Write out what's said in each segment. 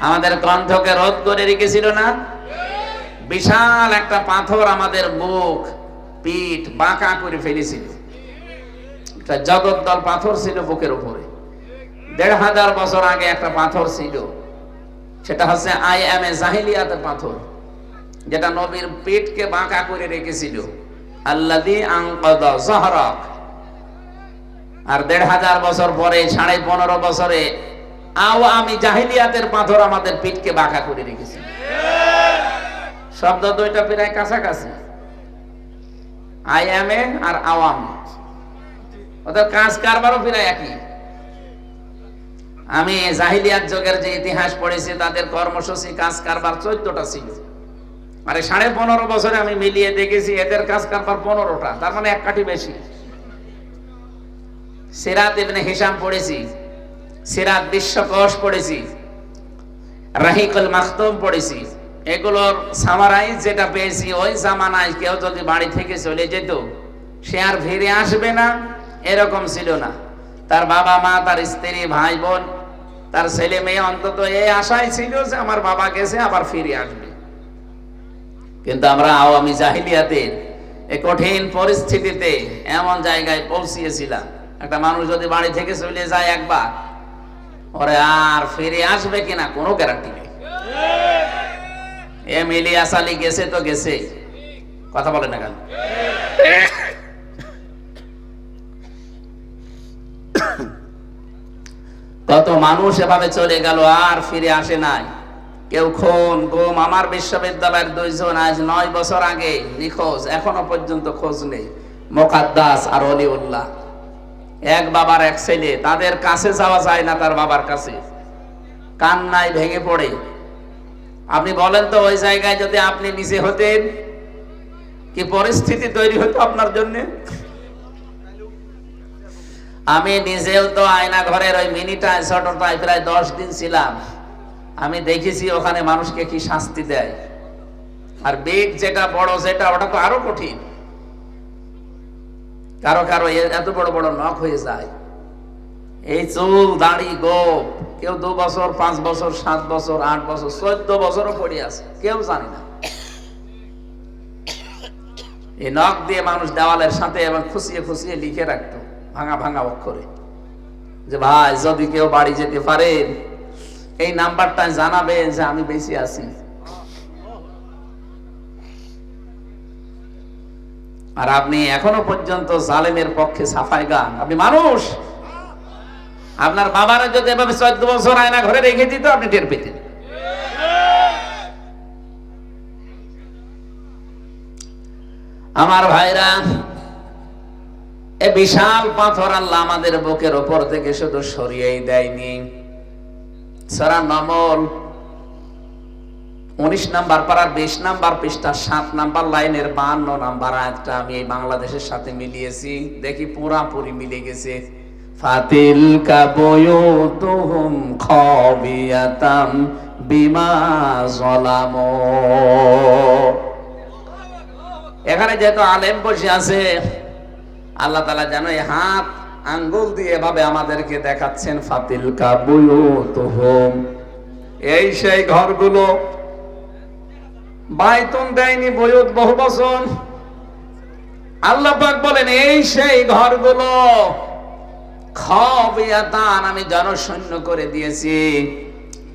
আমাদের কণ্ঠকে রোধ করে রেখেছিল না? বিশাল একটা পাথর আমাদের বুক পিঠ বাঁকা করে ফেলেছিল। একটা জগদ্দল পাথর ছিল বুকের উপরে। দেড় হাজার বছর আগে একটা পাথর ছিল। সেটা হচ্ছে আই এম এ জাহিলিয়াতের পাথর, যেটা নবীর পিঠকে বাঁকা করে রেখেছিল। আল্লাদি আংকদ জহরক। আর দেড় হাজার বছর পরে, সাড়ে পনেরো বছরে আও আমি জাহিলিয়াতের পাথর আমাদের পিঠকে বাঁকা করে রেখেছি। শব্দ দুইটা প্রায় কাছাকাছি। আই এম এ আর আওয়াম। ওদের কাজ কারবারও প্রায় একই। আমি জাহিলিয়াত যুগের যে ইতিহাস পড়েছি, তাদের কর্মসূচি কাজ কারবার চোদ্দটা ছিল। আরে সাড়ে পনেরো বছরে আমি মিলিয়ে দেখেছি, এদের কাজ কারবার পনেরোটা, তার মানে এক কাঠি বেশি। সিরাত ইবনে হিসাম পড়েছি সিরাত বিশ্বকোষ পড়েছি, রাহিকুল মাখতুম পড়েছি। এগুলোর সামারাইজ যেটা পেয়েছি, ওই জামানায় কেউ যদি বাড়ি থেকে চলে যেত, সে আর ফিরে আসবে না, এরকম ছিল না। তার বাবা মা, তার স্ত্রী, ভাই বোন, তার ছেলে মেয়ে অন্তত এই আশায় ছিল যে আমার বাবা গেছে, আবার ফিরে আসবে। কিন্তু আমরা আওয়ামী জাহিলিয়াতের এই কঠিন পরিস্থিতিতে এমন জায়গায় পৌঁছিয়েছিলাম। একটা মানুষ যদি বাড়ি থেকে চলে যায় একবার ওরে আর ফিরে আসবে কিনা কোনো গ্যারান্টি নেই। এম ইলিয়াস আলী গেছে তো গেছে। কথা বলে না কেন? কত মানুষ এভাবে চলে গেল, আর ফিরে আসে নাই। কেউ খুন, গুম, আমার বিশ্ববিদ্যালয়ের দুইজন আজ নয় বছর আগে নিখোঁজ, এখনও পর্যন্ত খোঁজ নেই। মোকাদ্দাস আর অলিউল্লাহ। এক বাবার এক ছেলে, তাদের কাছে যাওয়া যায় না তার বাবার কাছে। কান্নায় ভেঙে পড়ে। আপনি বলেন তো, ওই জায়গায় যদি আপনি নিজে হতেন, কি পরিস্থিতি তৈরি হতো আপনার জন্য? আমি নিজেও তো আয়না ঘরের ওই মিনিটায়, ছোটটায় প্রায় দশ দিন ছিলাম। আমি দেখেছি ওখানে মানুষকে কি শাস্তি দেয়। আর বেগ যেটা বড় যেটা ওটা তো আরও কঠিন। কারও কারও এত বড় বড় নখ হয়ে যায়। এই চুল, দাড়ি, গোপ, কেউ দু বছর, পাঁচ বছর, সাত বছর, আট বছর, চোদ্দ বছরও পড়ে আছে। কেউ জানে না। এই নখ দিয়ে মানুষ দেওয়ালের সাথে এবং খুশিয়ে খুশিয়ে লিখে রাখতো, ভাঙা ভাঙা অক্ষরে। যে ভাই, যদি কেউ বাড়ি যেতে পারেন এই নাম্বারটা জানাবেন যে আমি বেশি আছি। আর আপনি এখনও পর্যন্ত জালেমের পক্ষে সাফাই গান। আপনি মানুষ। আপনার বাবারা যদি এভাবে চোদ্দ বছর আয়না ঘরে রেখে দিত, আপনি টের পেতেন। আমার ভাইরা, এ বিশাল পাথর আল্লাহ আমাদের বুকের ওপর থেকে শুধু সরিয়েই দেয়নি। সারা নমল। উনিশ নাম্বার পাড়ার বিশ নাম্বার পৃষ্ঠা সাত নাম্বার লাইনের বান্ন নাম্বার আয়াতটা আমি এই বাংলাদেশের সাথে মিলিয়েছি। দেখি পুরাপুরি মিলে গেছে। ফাতিল কাবয়ুতুহুম খাবিয়াতাম বিমা জলামু এখানে যেহেতু আলেম বসে আছে, আল্লাহ তালা যেন এই হাত, আঙ্গুল দিয়ে এভাবে আমাদেরকে দেখাচ্ছেন ফাতিল কাবুয়ুতুহুম এই সেই ঘরগুলো বাইতুন দেয়নি বয়ুত বহু বছর আল্লাহ পাক বলেন, এই সেই ঘরগুলো খাবিয়াতান আমি জনশূন্য করে দিয়েছি,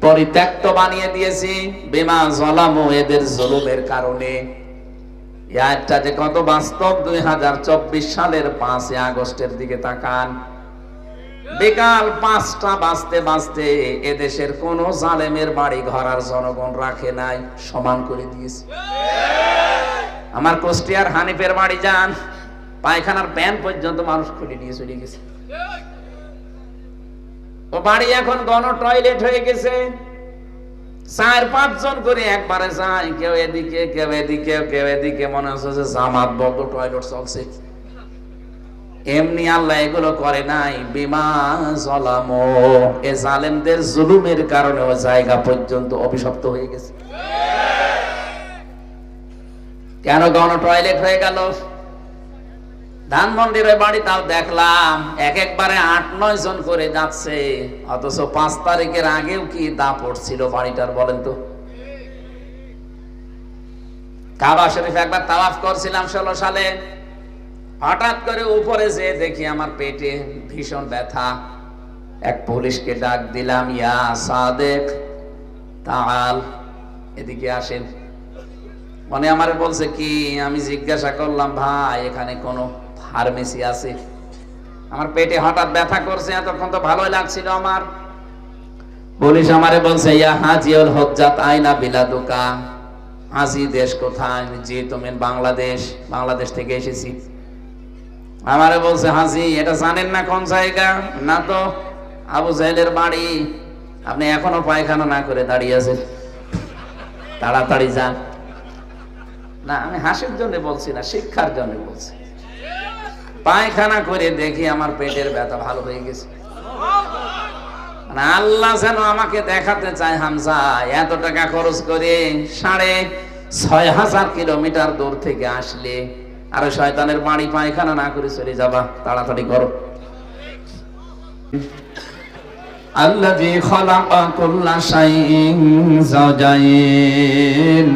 পরিত্যক্ত বানিয়ে দিয়েছি বিমা জলামু এদের জুলুমের কারণে। আয়াতটা যে কত বাস্তব, দুই হাজার চব্বিশ সালের পাঁচই আগস্টের দিকে তাকান। বিকাল পাঁচটা বাঁচতে বাঁচতে এদেশের কোন জালেমের বাড়ি ঘর আর জনগণ রাখে নাই, সমান করে দিয়েছে। আমার কুষ্টিয়ার হানিফের বাড়ি যান, পায়খানার প্যান পর্যন্ত মানুষ খুলে নিয়ে চলে গেছে। ও বাড়ি এখন গণ টয়লেট হয়ে গেছে। চার পাঁচ জন করে একবারে যায়, কেউ এদিকে কেউ এদিকে কেউ এদিকে, মনে হচ্ছে জামাত বদ্ধ টয়লেট চলছে। এমনি আল্লাহ এগুলো করে নাই। বিমা জলাম। এ জালেমদের জুলুমের কারণে ও জায়গা পর্যন্ত অভিশপ্ত হয়ে গেছে। কেন গণ টয়লেট হয়ে গেল? ওই বাড়িটাও দেখলাম, এক একবারে আট, নয় জন করে যাচ্ছে। অথচ পাঁচ তারিখের আগেও কি দা পড়ছিল বাড়িটার বলেন তো? কাবা শরীফ একবার তাওয়াফ করছিলাম ষোলো সালে। হঠাৎ করে উপরে যে দেখি আমার পেটে ভীষণ ব্যথা। এক পুলিশকে ডাক দিলাম, ইয়া সাদেক, তাল। এদিকে আসেন। মানে আমার বলছে, কি? আমি জিজ্ঞাসা করলাম, ভাই, এখানে কোনো ফার্মেসি আছে? আমার পেটে হঠাৎ ব্যথা করছে, এতক্ষণ তো ভালোই লাগছিল আমার। পুলিশ আমারে বলছে, ইয়া হাজিউল হজ্জাত আইনা বিলাদুকা হাজি, দেশ কোথায়? জি, তুমি বাংলাদেশ বাংলাদেশ থেকে এসেছি। আমারে বলছে হাসি এটা জানেন না কোন জায়গা? না তো, আবু জাহেলের বাড়ি। আপনি এখনও পায়খানা না করে দাঁড়িয়ে আছেন। তাড়াতাড়ি যান। না, আমি হাসির জন্য বলছি না, শিক্ষার জন্য বলছি। পায়খানা করে দেখি আমার পেটের ব্যথা ভালো হয়ে গেছে। মানে আল্লাহ যেন আমাকে দেখাতে চায়, হামজা, এত টাকা খরচ করে সাড়ে ছয় হাজার কিলোমিটার দূর থেকে আসলে আরে শয়তানের বাড়ি পায়খানা না করে চলে যাবা, তাড়াতাড়ি করো। আল্লাযী খালাকা কুল্লা শাইইন যাওজাইন,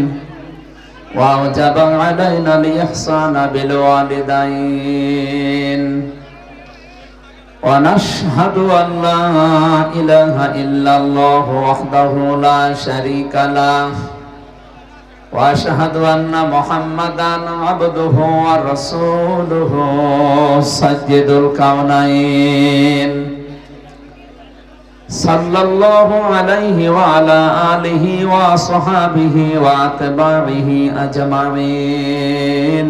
ওয়া ওয়াজাবা আলাইনা লিহসানা বিল ওয়ালিদাইন وأشهد أن محمدا عبده ورسوله سيد الكونين صلى الله عليه وعلى آله وصحابه وأتباعه أجمعين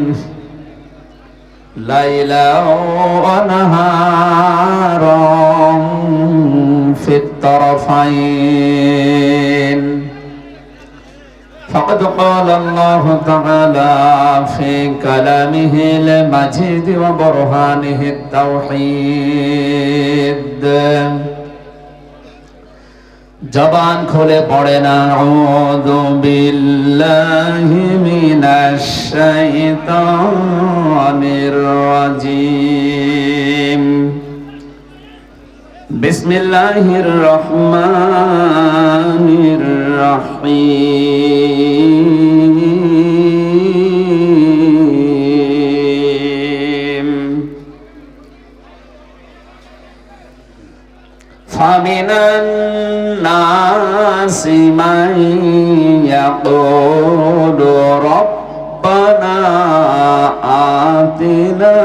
ليلا ونهارا في الطرفين فقد قال الله تعالى في كلامه المجيد وبرهانه التوحيد জবান খুলে পড়ে না আউযু বিল্লাহি মিনাশ শাইতানির রাজিম بسم الله الرحمن الرحيم فمن الناس من يقول ربنا آتنا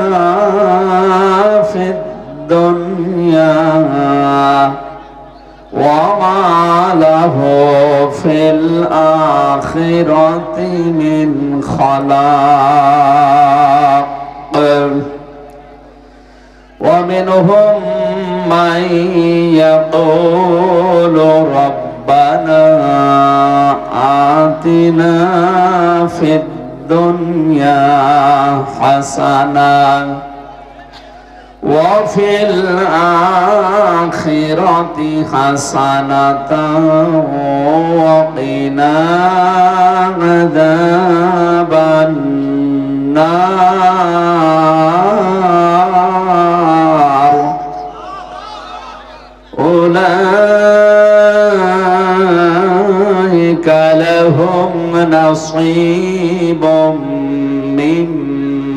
في الدنيا وما له في الآخرة من خلاق ومنهم من يقول ربنا آتنا في الدنيا حسنة وفي الآخرة حسنة وقنا عذاب النار. أولئك لهم نصيب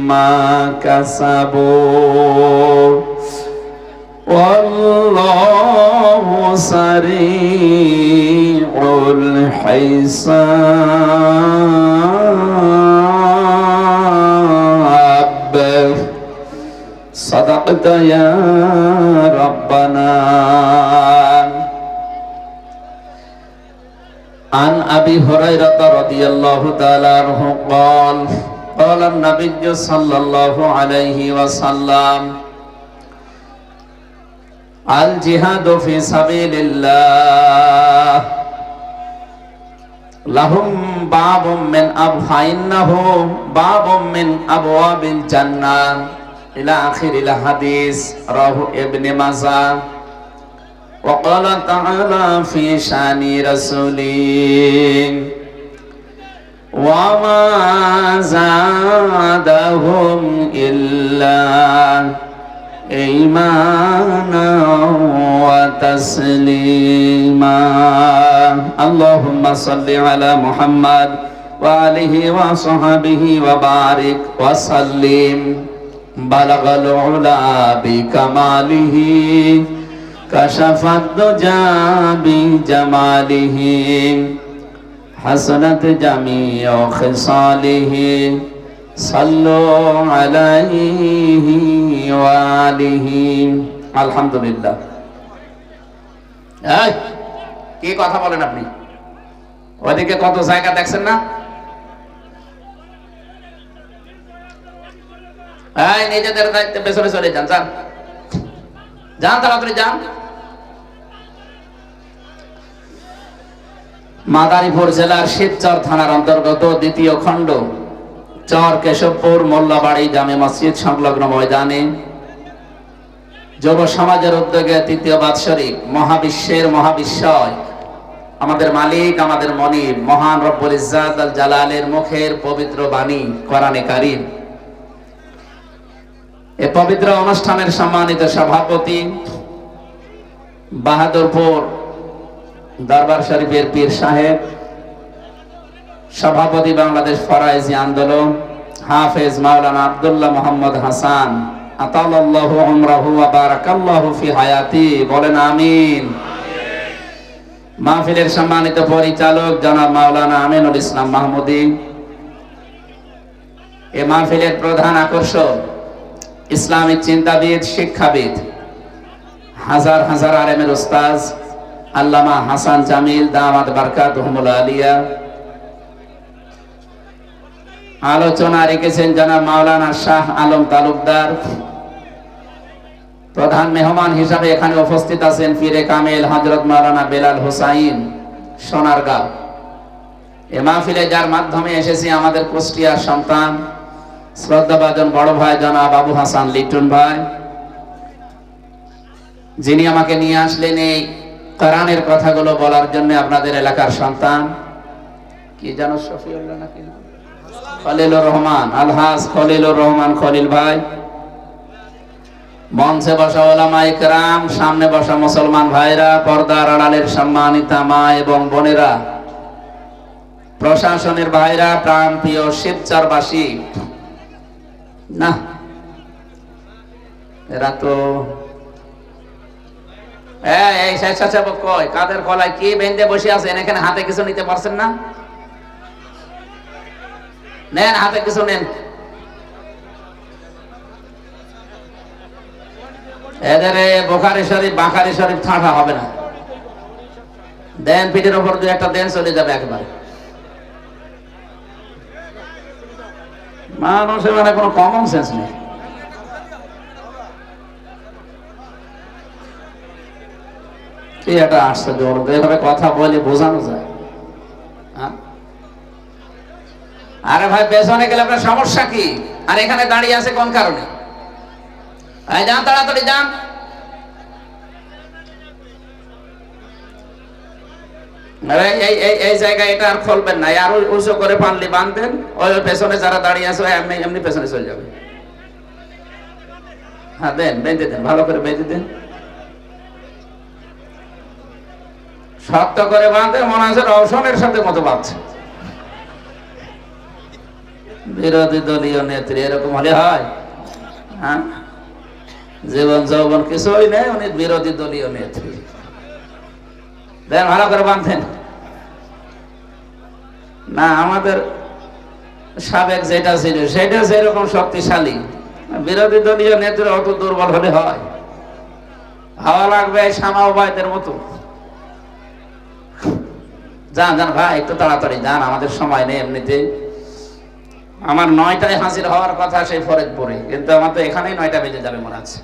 مما كسبوا والله سريع الحساب صدقت يا ربنا عن أبي هريرة رضي الله تعالى عنه قال قال النبي صلى الله عليه وسلم الجهاد في سبيل الله لهم باب من أبواب باب من أبواب الجنة إلى آخر الحديث رواه ابن ماجه وقال تعالى في شان رسوله وما زادهم إلا إيمانا وتسليما اللهم صل على محمد وآله وصحبه وبارك وسلم بلغ العلا بكماله كشف الدجى بجماله حسنت جميع خصاله صلوا عليه وآله الحمد لله এই, কি কথা বলেন আপনি ওদিকে কত জায়গা দেখছেন না এই নিজেদের দায়িত্বে পেছনে চলে যান যান যান তাড়াতাড়ি যান মাদারীপুর জেলার শিবচর থানার অন্তর্গত দ্বিতীয় খণ্ড চর কেশবপুর মোল্লাবাড়ি জামে মসজিদ সংলগ্ন ময়দানে যুব সমাজের উদ্যোগে তৃতীয় বাৎসরিক মহাবিশ্বের মহাবিশ্বয়। আমাদের মালিক, আমাদের মনিব, মহান রব্বুল ইজ্জাত আল জালালের মুখের পবিত্র বাণী কোরআনে কারিম। এ পবিত্র অনুষ্ঠানের সম্মানিত সভাপতি বাহাদুরপুর দরবার শরীফের পীর সাহেব, সভাপতি বাংলাদেশ ফরাইজি আন্দোলন, হাফেজ মাওলানা আব্দুল্লাহ মোহাম্মদ হাসান, আতালাল্লাহু উমরাহু বারাকাল্লাহু ফি হায়াতি, বলেন আমিন। মাহফিলের সম্মানিত পরিচালক জনাব মাওলানা আমিনুল ইসলাম মাহমুদি, এ মাহফিলের প্রধান আকর্ষণ ইসলামিক চিন্তাবিদ, শিক্ষাবিদ, হাজার হাজার আলেমের উস্তাজ আল্লামা হাসান জামিল দামাত বারকাত আলিয়া। আলোচনা রেখেছেন জনাব মাওলানা শাহ আলম তালুকদার। প্রধান মেহমান হিসাবে এখানে উপস্থিত আছেন ফিরে কামেল হজরত মাওলানা বেলাল হোসাইন, সোনারগাঁও। এ মাহফিলে যার মাধ্যমে এসেছি আমাদের কুষ্টিয়ার সন্তান, শ্রদ্ধাভাজন বড় ভাই জানা বাবু হাসান লিটন ভাই। যিনি আমাকে নিয়ে আসলেন এই কোরআনের কথাগুলো বলার জন্য আপনাদের এলাকার সন্তান। কি জানো শফিউল্লাহ নাকি? খলিলুর রহমান আলহাজ খলিলুর রহমান খলিল ভাই। মঞ্চে বসা ওলামা ইকরাম, সামনে বসা মুসলমান ভাইরা, পর্দার আড়ালের সম্মানিতা মা এবং বোনেরা, প্রশাসনের ভাইরা প্রাণ প্রিয় শিবচারবাসী। না, এরা তো এই, এই স্বেচ্ছাসেবক কয় কাদের গলায় কি বেঁধে বসে আছেন এখানে হাতে কিছু নিতে পারছেন না? নেন হাতে কিছু নেন। এদের বোখারি শরীফ বাঁকারি শরীফ ঠাঁটা হবে না। দেন পিঠের ওপর দু একটা দেন চলে যাবে একবার। মানুষের মানে কোনো কমন সেন্স নেই। ওর এভাবে কথা বলে বোঝানো যায়। হ্যাঁ? আরে ভাই, পেছনে গেলে আপনার সমস্যা কি? আর এখানে দাঁড়িয়ে আছে কোন কারণে? এই যান, তাড়াতাড়ি যান। এই এই এই জায়গায় এটা আর খুলবেন না। আর উঁচু করে পানলি বাঁধবেন, ওই পেছনে যারা দাঁড়িয়ে আছে এমনি এমনি পেছনে চলে যাবে। হ্যাঁ দেন, বেঁধে দেন, ভালো করে বেঁধে দেন। শক্ত করে বাঁধে, মনে হচ্ছে রওশনের সাথে মতো বাঁধছে। বিরোধী দলীয় নেত্রী, এরকম হলে হয়? হ্যাঁ? জীবন যৌবন কিছুই নেই, উনি বিরোধী দলীয় নেত্রী। দেন, ভালো করে বাঁধেন। না, আমাদের সাবেক যেটা ছিল, সেটা সেরকম শক্তিশালী। বিরোধী দলীয় নেত্রী অত দুর্বল হলে হয়। হাওয়া লাগবে এই সামাওবায়দের মতো। যান যান ভাই, একটু তাড়াতাড়ি যান, আমাদের সময় নেই এমনিতে। আমার নয়টায় হাজির হওয়ার কথা সেই ফরিদপুরে, কিন্তু আমার তো এখানেই নয়টা বেজে যাবে মনে আছে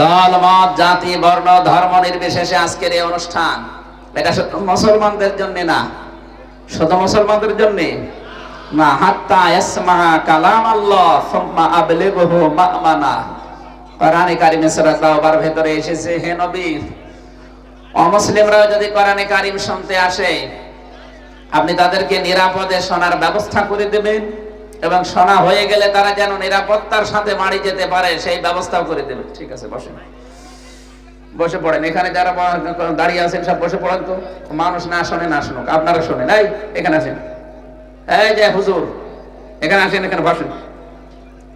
দল, মত, জাতি, বর্ণ, ধর্ম নির্বিশেষে আজকের এই অনুষ্ঠান। এটা মুসলমানদের জন্য না, শুধু মুসলমানদের জন্য? না, হাত্তা ইয়াসমা কালাম আল্লাহ সুম্মা আবলিগহু মা'মানা। কোরআনে কারিমে সূরা তাওবার ভেতরে এসেছে, হে নবী অমুসলিমরা যদি কোরআনে কারিম শুনতে আসে, আপনি তাদেরকে নিরাপদে শোনার ব্যবস্থা করে দেবেন এবং শোনা হয়ে গেলে তারা যেন নিরাপত্তার সাথে বাড়ি যেতে পারে, সেই ব্যবস্থাও করে দেবেন। ঠিক আছে, বসেন। বসে পড়েন। এখানে যারা দাঁড়িয়ে আছেন, সব বসে পড়েন তো। মানুষ না শোনে, না শুনুক। আপনারা শোনেন। এই, এখানে আসেন। এই যে হুজুর, এখানে আসেন, এখানে বসেন।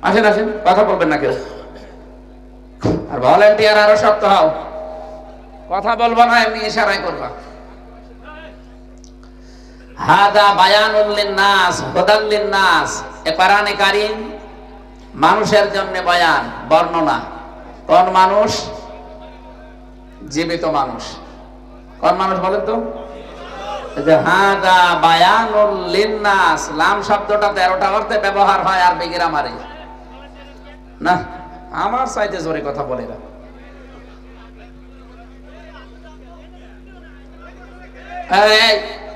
আসেন আসেন। কথা বলবেন না কেউ। আর ভলেন্টিয়ার আরও শক্ত হও। কথা বলব না, এমনি ইশারাই করবা। হাদা বায়ানুল লিন্নাস, হুদাল লিন্নাস। এ কোরআনে কারীম মানুষের জন্য বয়ান, বর্ণনা। কোন মানুষ? জীবিত মানুষ। কোন মানুষ বলেন তো? হাদা বায়ানুল লিন্নাস, লাম শব্দটা তেরোটা অর্থে ব্যবহার হয় আর বেগিরা মারে না, আমার চাইতে জোরে কথা বলে না এই, এই,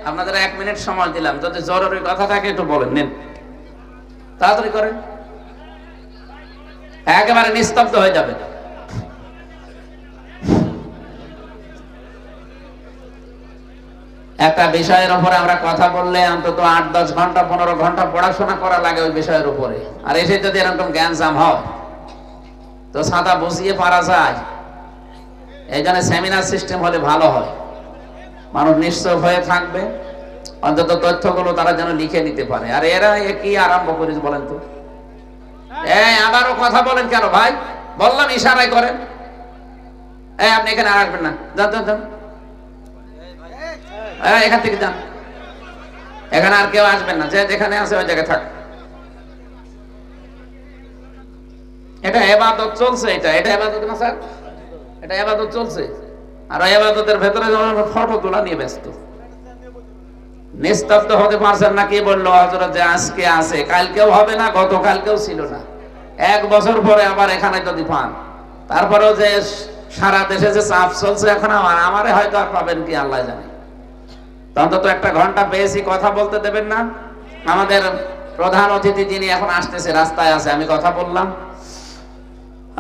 আপনাদের এক মিনিট সময় দিলাম। যদি জরুরি কথা থাকে, একটু বলেন, নিন। তাড়াতাড়ি করেন। একেবারে নিস্তব্ধ হয়ে যাবে। একটা বিষয়ের উপরে আমরা কথা বললে অন্তত আট, দশ ঘণ্টা, পনেরো ঘণ্টা পড়াশোনা করা লাগে ওই বিষয়ের উপরে। আর এসে যদি এরকম জ্ঞান জাম হয়, তো সাদা বসিয়ে পারা যায়। এই জন্য সেমিনার সিস্টেম হলে ভালো হয়। মানুষ নিশ্চয় হয়ে থাকবে। অন্তত তথ্যগুলো তারা যেন লিখে নিতে পারে। আর এরা কি আরম্ভ করেছে বলেন তো? আবারও কথা বলেন কেন ভাই? বললাম ইশারাই করেন। আপনি এখানে আর আসবেন না। যান যান যান। এখান থেকে যান। এখানে আর কেউ আসবেন না। যে যেখানে আছে ওই জায়গায় থাক। এটা এবাদত চলছে, এটা। এটা এবাদত না, স্যার? এটা এবাদত চলছে। আর ওই এবাদতের ভেতরে যেমন ফটো তোলা নিয়ে ব্যস্ত, নিস্তব্ধ হতে পারছেন না, কে বলল হজরত যে আজকে আছে, কালকেও হবে না, গতকালকেও ছিল না। এক বছর পরে আবার এখানে যদি পান তারপরেও যে সারা দেশে যে চাপ চলছে এখন আমার, আমারে হয়তো আর পাবেন কি, আল্লাহ জানে। অন্তত একটা ঘণ্টা পেয়েছি কথা বলতে দেবেন না। আমাদের প্রধান অতিথি যিনি এখন আসতেছে, রাস্তায় আছে, আমি কথা বললাম।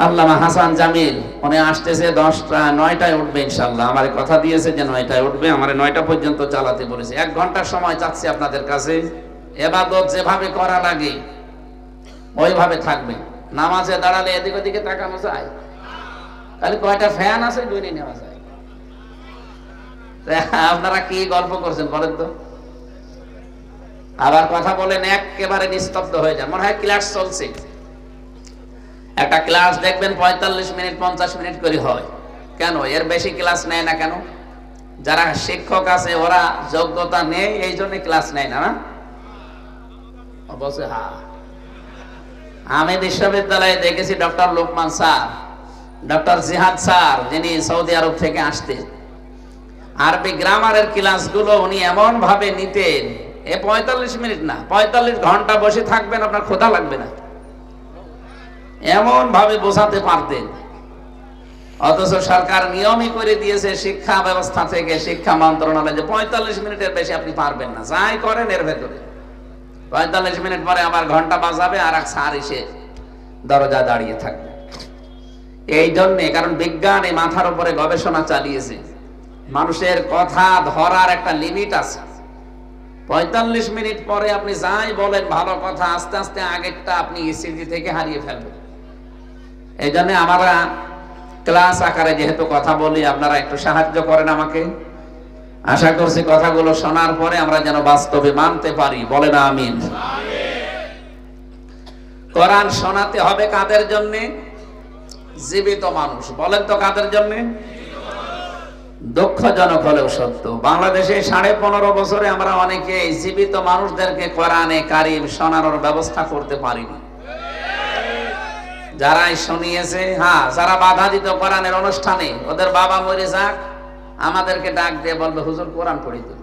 আল্লামা হাসান জামিল, উনি আসতেছে দশটা, নয়টায় উঠবে ইনশাল্লাহ আমার কথা দিয়েছে যে নয়টায় উঠবে, আমার নয়টা পর্যন্ত চালাতে বলেছে। এক ঘণ্টার সময় চাচ্ছি আপনাদের কাছে। এবাদত যেভাবে করা লাগে, ওইভাবে থাকবে। নামাজে দাঁড়ালে এদিক ওদিকে তাকানো যায়? তাহলে কয়টা ফ্যান আছে দুই নেওয়া যায়? আপনারা কি গল্প করছেন বলেন তো? আবার কথা বলেন, একেবারে নিস্তব্ধ হয়ে যান। মনে হয় ক্লাস চলছে। একটা ক্লাস দেখবেন পঁয়তাল্লিশ মিনিট, পঞ্চাশ মিনিট করে হয়। কেন? এর বেশি ক্লাস নেয় না কেন? যারা শিক্ষক আছে, ওরা যোগ্যতা নেই, এই জন্য ক্লাস নেয় না না? অবশ্যই হ্যাঁ আমি বিশ্ববিদ্যালয়ে দেখেছি doctor Lokman sir, doctor Jihad sir, যিনি সৌদি আরব থেকে আসতেন। আরবি গ্রামারের ক্লাসগুলো উনি এমন ভাবে নিতেন, এ পঁয়তাল্লিশ মিনিট না, পঁয়তাল্লিশ ঘণ্টা বসে থাকবেন, আপনার ক্ষুধা লাগবে না। এমন ভাবে বোঝাতে পারতেন। অথচ সরকার নিয়মই করে দিয়েছে শিক্ষা ব্যবস্থা থেকে, শিক্ষা মন্ত্রণালয় যে পঁয়তাল্লিশ মিনিটের বেশি আপনি পারবেন না। যাই করেন, এর ভেতরে। পঁয়তাল্লিশ মিনিট পরে আবার ঘণ্টা বাজাবে আর এক সার এসে দরজা দাঁড়িয়ে থাকবে। এই জন্যে, কারণ বিজ্ঞান এই মাথার উপরে গবেষণা চালিয়েছে। মানুষের কথা ধরার একটা লিমিট আছে। পঁয়তাল্লিশ মিনিট পরে আপনি যাই বলেন, ভালো কথা, আস্তে আস্তে আগেরটা আপনি স্মৃতি থেকে হারিয়ে ফেলবেন। এই জন্য আমরা ক্লাস আকারে যেহেতু কথা বলি, আপনারা একটু সাহায্য করেন আমাকে। আশা করছি কথাগুলো শোনার পরে আমরা যেন বাস্তবে মানতে পারি। বলেন আমিন। কোরআন শোনাতে হবে কাদের জন্য? জীবিত মানুষ। বলেন তো কাদের জন্য? দুঃখজনক হলেও সত্য। বাংলাদেশে সাড়ে পনেরো বছরে আমরা অনেকে জীবিত মানুষদেরকে কোরআনে কারিম শোনানোর ব্যবস্থা করতে পারিনি। যারাই শুনিয়েছে হ্যাঁ যারা বাধা দিত কোরআনের অনুষ্ঠানে, ওদের বাবা মরে যাক, আমাদেরকে ডাক দিয়ে বলবে, হুজুর, কোরআন পড়ি তো।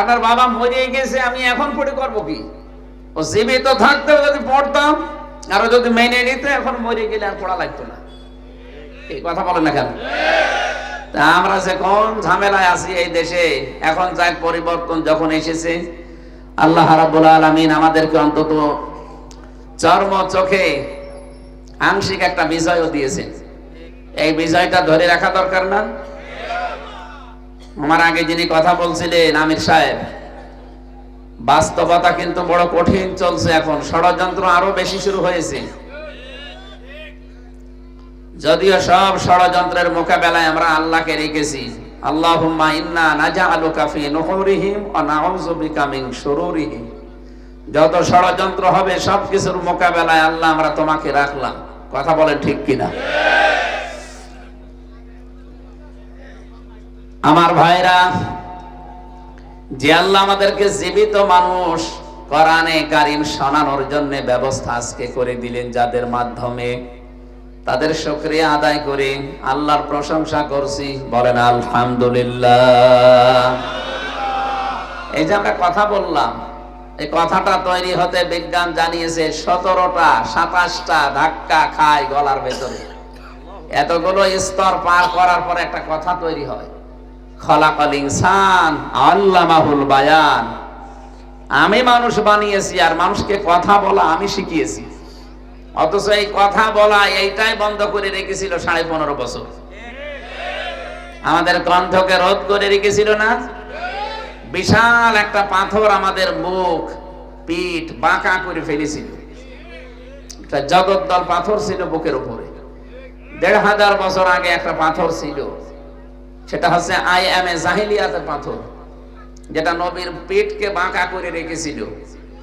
আপনার বাবা মরে গেছে, আমি এখন পড়ে করব কি? ও জীবিত থাকতে যদি পড়তাম, আর যদি মেনে নিত, এখন মরে গেলে আর পড়া লাগতো না। এই কথা বলেন না কেন? তা আমরা যে কোন ঝামেলায় আছি এই দেশে, এখন যাক পরিবর্তন যখন এসেছে, আল্লাহ রাব্বুল আলামিন আমাদেরকে অন্তত চর্ম চোখে আংশিক একটা বিজয়ও দিয়েছেন এই বিজয়টা ধরে রাখা দরকার না। আমার আগে যিনি কথা বলছিলেন, আমির সাহেব, বাস্তবতা কিন্তু বড় কঠিন চলছে এখন। ষড়যন্ত্র আরও বেশি শুরু হয়েছে। যদিও সব ষড়যন্ত্রের মোকাবেলায় আমরা আল্লাহকে রেখেছি। আল্লাহুম্মা ইন্না নাজআলুকা ফি নুহুরিহিম ওয়া নাউযু যত ষড়যন্ত্র হবে সব কিছুর মোকাবেলায় আল্লাহ আমরা তোমাকে রাখলাম। কথা বলেন ঠিক কিনা? আমার ভাইরা, যে আল্লাহ আমাদেরকে জীবিত মানুষ কোরআনে কারিম শোনানোর জন্য ব্যবস্থা আজকে করে দিলেন, যাদের মাধ্যমে তাদের শুকরিয়া আদায় করে আল্লাহর প্রশংসা করছি। বলেন, আলহামদুলিল্লাহ। এই যে আমরা কথা বললাম এই কথাটা তৈরি হতে বিজ্ঞান জানিয়েছে, সতেরোটা, সাতাশটা ধাক্কা খায় গলার ভেতরে। এতগুলো স্তর পার করার পর একটা কথা তৈরি হয়। খলাকাল ইনসান আল্লামাহুল বায়ান। আমি মানুষ বানিয়েছি আর মানুষকে কথা বলা আমি শিখিয়েছি। অথচ এই কথা বলা এইটাই বন্ধ করে রেখেছিল সাড়ে পনেরো বছর। আমাদের কণ্ঠকে রোধ করে রেখেছিল না? বিশাল একটা পাথর আমাদের মুখ, পিঠ বাঁকা করে ফেলেছিল। জগদ্দল পাথর ছিল বুকের উপরে। দেড় হাজার বছর আগে একটা পাথর ছিল। সেটা হচ্ছে আই এম এ জাহিলিয়াতের পাথর, যেটা নবীর পেটকে বাঁকা করে রেখেছিল।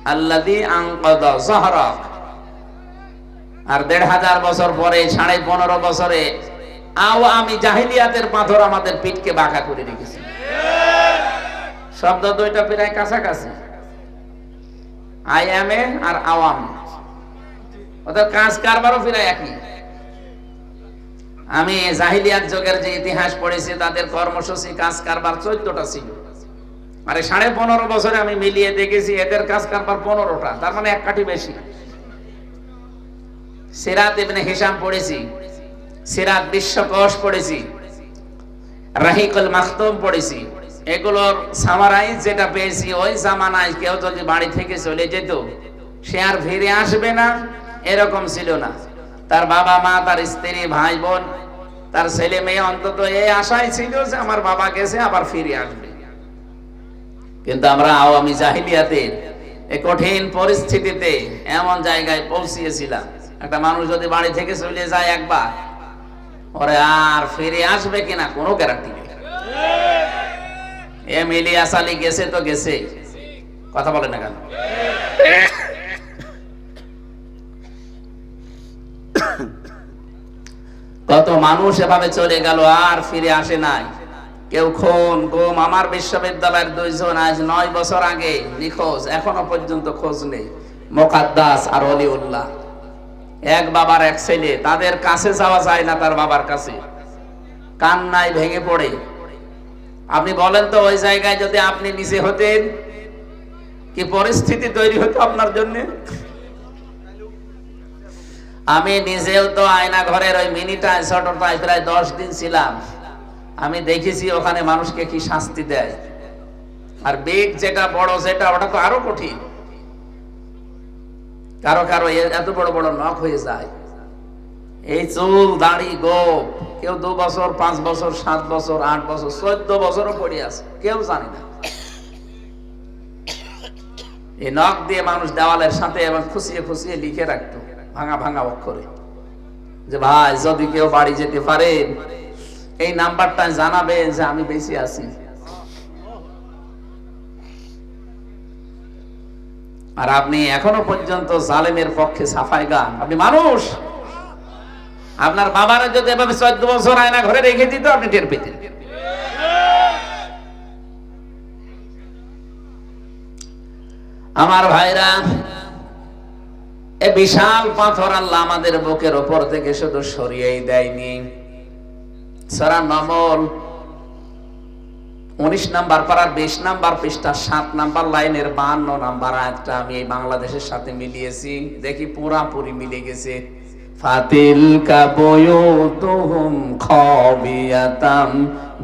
আল্লাদি আংকদা জহরক। আর দেড় হাজার বছর পরে, সাড়ে পনেরো বছরে আও আমি জাহিলিয়াতের পাথর আমাদের পিঠকে বাঁকা করে রেখেছি শব্দ দুইটা প্রায় কাছাকাছি। আই এম এ আর আওয়াম কাজ কারবারও প্রায় একই। আমি জাহিলিয়াত যুগের যে ইতিহাস পড়েছি, তাদের কর্মসূচি, কাজ কারবার চোদ্দটা ছিল। সাড়ে পনেরো বছরে আমি মিলিয়ে দেখেছি, এদের কাজ কারবার পনেরোটা, তার মানে এক কাঠি বেশি। সিরাত ইবনে হিসাম পড়েছি, সিরাত বিশ্বকোষ পড়েছি, রাহিকুল মাখতুম পড়েছি এগুলোর সামারাইজ যেটা পেয়েছি, ওই জামানায় কেউ যদি বাড়ি থেকে চলে যেত, সে আর ফিরে আসবে না, এরকম ছিল না। তার বাবা মা, তার স্ত্রী, ভাই বোন, তার ছেলে মেয়ে অন্তত এই আশাই ছিল যে আমার বাবা গেছে, আবার ফিরে আসবে। কিন্তু আমরা আওয়ামী জাহিলিয়াতে এই কঠিন পরিস্থিতিতে এমন জায়গায় পৌঁছিয়েছিলাম। একটা মানুষ যদি বাড়ি থেকে চলে যায় একবার, ওরে আর ফিরে আসবে কিনা কোনো গ্যারান্টি নেই। এম ইলিয়াস আলী গেছে তো গেছে। কথা বলে না কেন? কত মানুষ এভাবে চলে গেল, আর ফিরে আসে নাই। কেউ খুন, গুম, আমার বিশ্ববিদ্যালয়ের দুইজন আজ নয় বছর আগে নিখোঁজ, এখনও পর্যন্ত খোঁজ নেই। মোকাদ্দাস আর অলিউল্লাহ। এক বাবার এক ছেলে, তাদের কাছে যাওয়া যায় না তার বাবার কাছে। কান্নায় ভেঙে পড়ে। আপনি বলেন তো, ওই জায়গায় যদি আপনি নিজে হতেন, কি পরিস্থিতি তৈরি হতো আপনার জন্য? আমি নিজেও তো আয়না ঘরের ওই মিনিটায় ছোটটায় প্রায় দশ দিন ছিলাম। আমি দেখেছি ওখানে মানুষকে কি শাস্তি দেয়। আর বেগ যেটা বড় যেটা ওটা তো আরও কঠিন। কারও কারও এত বড় বড় নখ হয়ে যায়। এই চুল, দাড়ি, গোপ। কেউ দু বছর, পাঁচ বছর, সাত বছর, আট বছর, চোদ্দ বছরও পড়ে আছে, কেউ জানে না। এই নখ দিয়ে মানুষ দেওয়ালের সাথে এবং খুশিয়ে খুশিয়ে লিখে রাখতো, ভাঙা ভাঙা অক্ষরে। যে ভাই, যদি কেউ বাড়ি যেতে পারেন এই নাম্বারটা জানাবে যে আমি বেশি আছি। আর আপনি এখনও পর্যন্ত জালেমের পক্ষে সাফাই গান। আপনি মানুষ? আপনার বাবারা যদি এভাবে চোদ্দ বছর আয়না ঘরে রেখে দিত, আপনি টের পেতেন। আমার ভাইরা, এ বিশাল পাথর আল্লাহ আমাদের বুকের ওপর থেকে শুধু সরিয়েই দেয়নি। সারা নমল উনিশ নাম্বার পাড়ার বিশ নাম্বার পৃষ্ঠা, সাত নাম্বার লাইনের বাহান্ন নাম্বার আয়াতটা আমি এই বাংলাদেশের সাথে মিলিয়েছি। দেখি পুরাপুরি মিলে গেছে। ফাতিল কাবয়ুতুহুম খাবিয়াতাম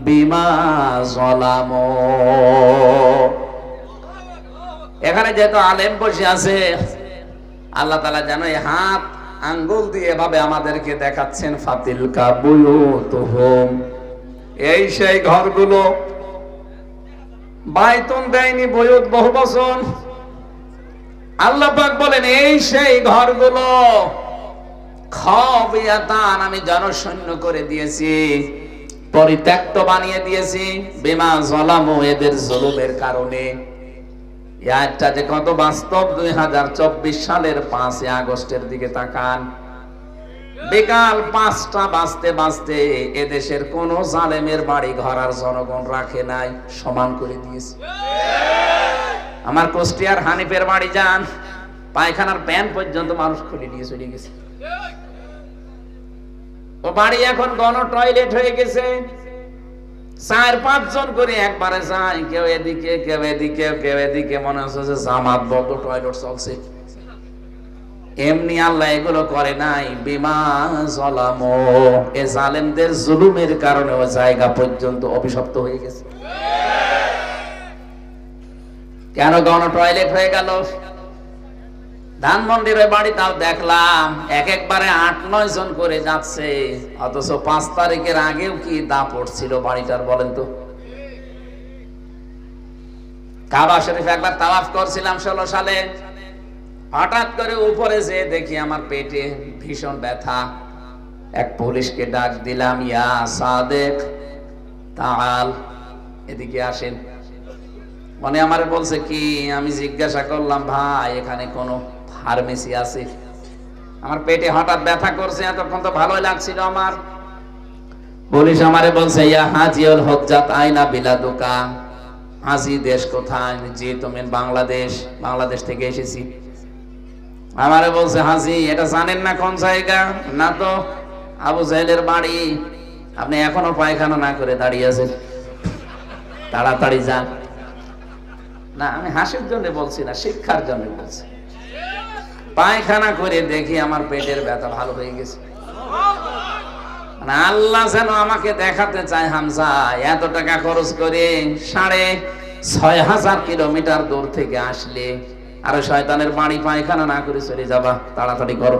বিমা জলামু এখানে যেহেতু আলেম বসে আছে, আল্লাহ তালা যেন এই হাত, আঙ্গুল দিয়ে এভাবে আমাদেরকে দেখাচ্ছেন, ফাতিল কাবুয়ুতুহুম এই সেই ঘরগুলো বাইতুন দেয়নি বয়ুত বহু বছর আল্লাহ পাক বলেন, এই সেই ঘরগুলো খবিয়াতান, আমি জনশূন্য করে দিয়েছি, পরিত্যক্ত বানিয়ে দিয়েছি, বিমা জলামু, এদের জুলুমের কারণে। আয়াতটা যে কত বাস্তব, দুই হাজার চব্বিশ সালের পাঁচই আগস্টের দিকে তাকান। বিকাল পাঁচটা বাজতে বাজতে এদেশের কোন জালেমের বাড়ি ঘর আর জনগণ রাখে নাই, সমান করে দিয়েছে। আমার কুষ্টিয়ার হানিফের বাড়ি যান, পায়খানার প্যান পর্যন্ত মানুষ খুলে নিয়ে চলে গেছে। ও বাড়ি এখন গণ টয়লেট হয়ে গেছে। চার, পাঁচ জন করে একবারে যায়, কেউ এদিকে কেউ এদিকে কেউ এদিকে, মনে হচ্ছে জামাত বদ্ধ টয়লেট চলছে। এমনি আল্লাহ এগুলো করে নাই, বিমা জলামো। এ জালেমদের জুলুমের কারণে ও জায়গা পর্যন্ত অভিশপ্ত হয়ে গেছে। কেন গণ টয়লেট হয়ে গেল? ধানমন্ডির ওই বাড়িটাও দেখলাম, এক একবারে আট, নয় জন করে যাচ্ছে। অথচ পাঁচ তারিখের আগেও কি দা পড়ছিল বাড়িটার বলেন তো? কাবা শরীফ একবার তাওয়াফ করছিলাম ষোলো সালে। হঠাৎ করে উপরে যে দেখি আমার পেটে ভীষণ ব্যথা। এক পুলিশকে ডাক দিলাম, ইয়া সাদেক তাল এদিকে আসেন। মানে আমার বলছে, কি? আমি জিজ্ঞাসা করলাম, ভাই, এখানে কোনো ফার্মেসি আছে। আমার পেটে হঠাৎ ব্যথা করছে, এতক্ষণ তো ভালোই লাগছিল আমার। পুলিশ আমারে বলছে, ইয়া হাজিউল হজ্জাত আইনা বিলা দোকান। হাজি দেশ কোথায়? জি, তুমি বাংলাদেশ বাংলাদেশ থেকে এসেছি। আমারে বলছে, হাজি, এটা জানেন না কোন জায়গা? না তো, আবু জাহেলের বাড়ি। আপনি এখনও পায়খানা না করে দাঁড়িয়ে আছেন। তাড়াতাড়ি যান। না, আমি হাসির জন্য বলছি না, শিক্ষার জন্য বলছি। পায়খানা করে দেখি আমার পেটের ব্যথা ভালো হয়ে গেছে। মানে আল্লাহ যেন আমাকে দেখাতে চায় হামসা এত টাকা খরচ করে সাড়ে ছয় হাজার কিলোমিটার দূর থেকে আসলে, আরও শয়তানের বাড়ি পায়খানা না করে চলে যাবা, তাড়াতাড়ি করো।